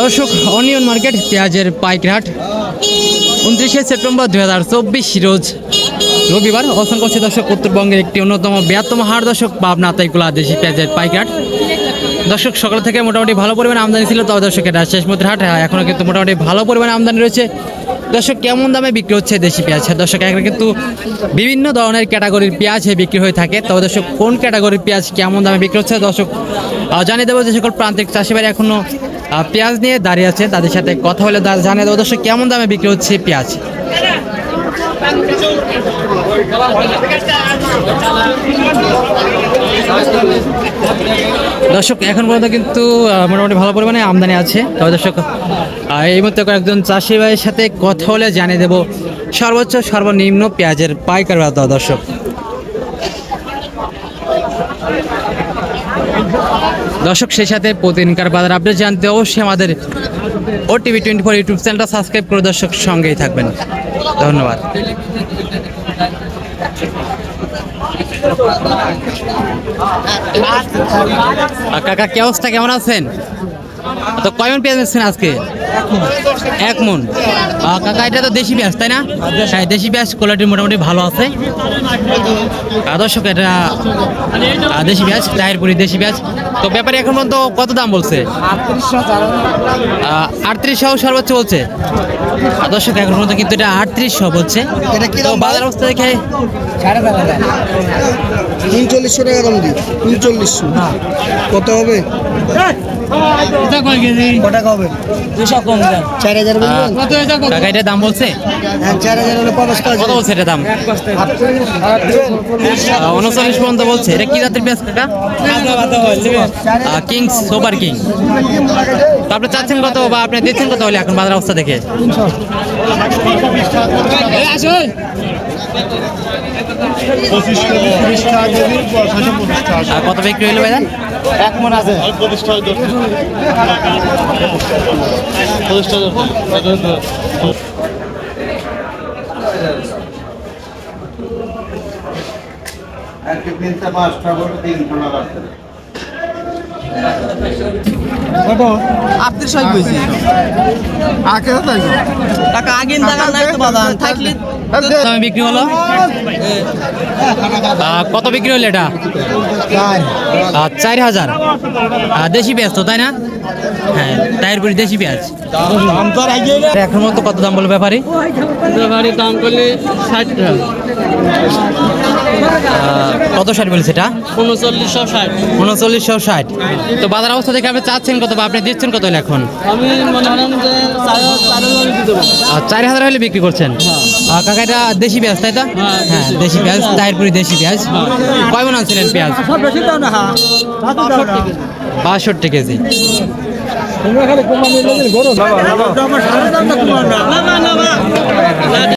দর্শক, onion market, পেঁয়াজের পাইকরাট উনত্রিশে সেপ্টেম্বর দু হাজার চব্বিশ রোজ। রবিবার অসংখ্য দর্শক, উত্তরবঙ্গের একটি অন্যতম বৃহত্তম হার দর্শক, পাবনা তাইকুলা দেশি পেঁয়াজের পাইকরাট দর্শক, সকাল থেকে মোটামুটি ভালো পরিমাণে আমদানি ছিল, তবে দর্শকের শেষ মধ্যে হাট এখনও কিন্তু মোটামুটি ভালো পরিমাণে আমদানি রয়েছে। দর্শক কেমন দামে বিক্রি হচ্ছে দেশি পেঁয়াজ? হ্যাঁ, দর্শক এখানে কিন্তু বিভিন্ন ধরনের ক্যাটাগরির পেঁয়াজ বিক্রি হয়ে থাকে। তবে দর্শক কোন ক্যাটাগরির পেঁয়াজ কেমন দামে বিক্রি হচ্ছে? দর্শক জানিয়ে দেবো যে সকল প্রান্তিক চাষি ভাই এখনও পেঁয়াজ নিয়ে দাঁড়িয়ে আছে। তাদের সাথে কথা বলে জানিয়ে দেবো দর্শক কেমন দামে বিক্রি হচ্ছে পেঁয়াজ? দর্শক, এখন পর্যন্ত কিন্তু মোটামুটি ভালো পরিমাণে আমদানি আছে। তবে দর্শক এই মধ্যে কয়েকজন চাষি ভাইয়ের সাথে কথা বলে জানিয়ে দেবো সর্বোচ্চ সর্বনিম্ন পেঁয়াজের পাইকার বাজার দর্শক দর্শক, সেই সাথে প্রতিদিনকার বাজার আপডেট জানতে অবশ্যই আমাদের ও টিভি টোয়েন্টি ফোর ইউটিউব চ্যানেলটা সাবস্ক্রাইব করে দর্শক সঙ্গেই থাকবেন। ধন্যবাদ। কাকা কি অবস্থা? কেমন আছেন? তো কয়মন পেঁয়াজ নিচ্ছেন আজকে? এক মন। কাকা এটা তো দেশি পেঁয়াজ তাই না? হ্যাঁ দেশি পেঁয়াজ কোয়ালিটি মোটামুটি ভালো আছে। আহ, দর্শক এটা দেশি পেঁয়াজ টায়ারপুরি দেশি পেঁয়াজ। তো ব্যাপারে এখন পর্যন্ত কত দাম বলছে? আটত্রিশশো সর্বোচ্চ বলছে। আহ, দর্শক এখন পর্যন্ত কিন্তু এটা আটত্রিশশো বলছে। তো বাজার অবস্থা দেখে উনচল্লিশশো টাকা দাম দিই উনচল্লিশশো। কত হবে? চার হাজার দাম বলছে? হ্যাঁ চার হাজার হলে পঞ্চাশ কত বলছে এটা দাম? উনচল্লিশ পর্যন্ত বলছে। এটা কি জাতের পেঁয়াজ কিংস সুপার কিং। তো আপনি চাচ্ছেন কত বা আপনি দিচ্ছেন কত হলে এখন বাজার অবস্থা দেখে? কত বিক্রি হইল ভাইজান? এক মন আছে। টাকা দশ পঁচিশ টাকা আটত্রিশ আগে টাকা আগে টাকা নাই তো বাদান থাকলে দামে বিক্রি হলো? কত বিক্রি হলো এটা? চার। হাজার। দেশি পেঁয়াজ তো তাই না? হ্যাঁ তাই টায়ারপুরি দেশি পেঁয়াজ। এখন মতো কত দাম বলবে ব্যাপারে? ব্যাপারে দাম করলে ষাট কত ষাট বলছে এটা? উনচল্লিশশো ষাট। উনচল্লিশশো ষাট। তো বাজার অবস্থা দেখে আপনি চাচ্ছেন কত বা আপনি দিচ্ছেন কত হলে এখন? আমি মনে হলাম যে চার হাজার হলে বিক্রি করছেন? আর কাকা এটা দেশি পেঁয়াজ তাই তো? হ্যাঁ, হ্যাঁ দেশি পেঁয়াজ তাহিরপুরি দেশি পেঁয়াজ। কয় মন আনছিলেন পেঁয়াজ? না হ্যাঁ। বাষট্টি কেজি। তোমরা খালি